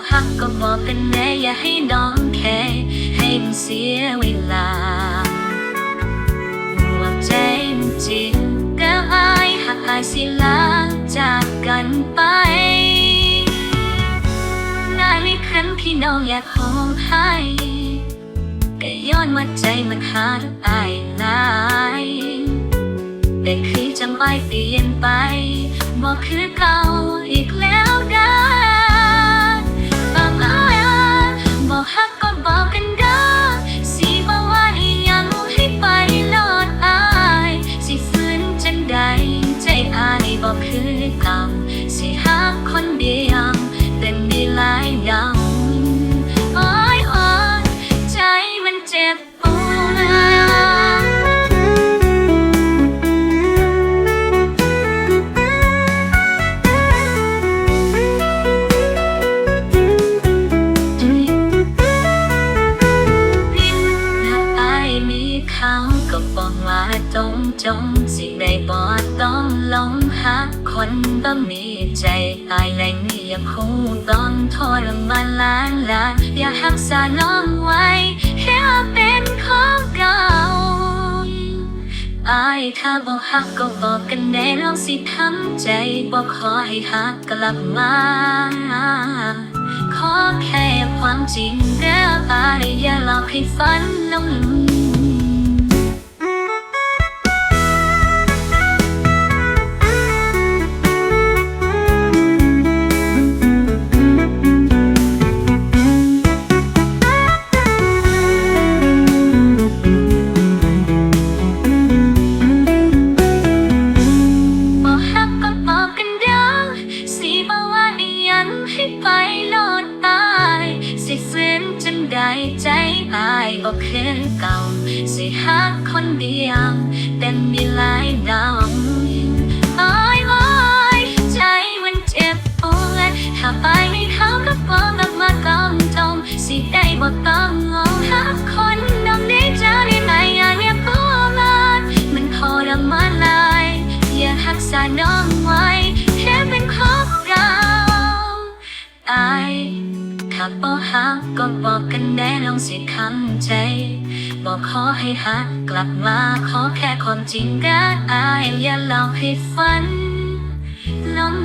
ถ้าบอกฮักก็บอกกันแน่อย่าให้น้องแค่ให้มันเสียเวลาหวังใจมันจริงก็อายหักอายสิลาจากกันไปนานไม่ครั้งที่น้องอยากห้องให้ก็ย้อนว่าใจมันหาอายหลายแต่คือจังไม่เปลี่ยนไปบอกคือเก่าอีกแล้วได้ บอกว่าจงจงสิได้บอต้องหลงหักคนบ่มีใจอายและนี่ยังคงต้องทรมานล้านลานอย่าหักษาน้องไว้แค่เป็นของเก่าอายถ้าบอกฮักก็บอกกันแน่ลองสิทำใจบอกขอให้ฮักกลับมา ขอแค่ความจริงเด้ออายอย่าหลอกให้ฝันลง กคือเก่าสิหาคนเดียวแต่มีหลาย ถ้าบอกหักก็บอกกันแน่ลองสิคำใจ บอกขอให้หักกลับมาขอแค่ความจริงกันอายอย่าเล่าให้ฝันล้ม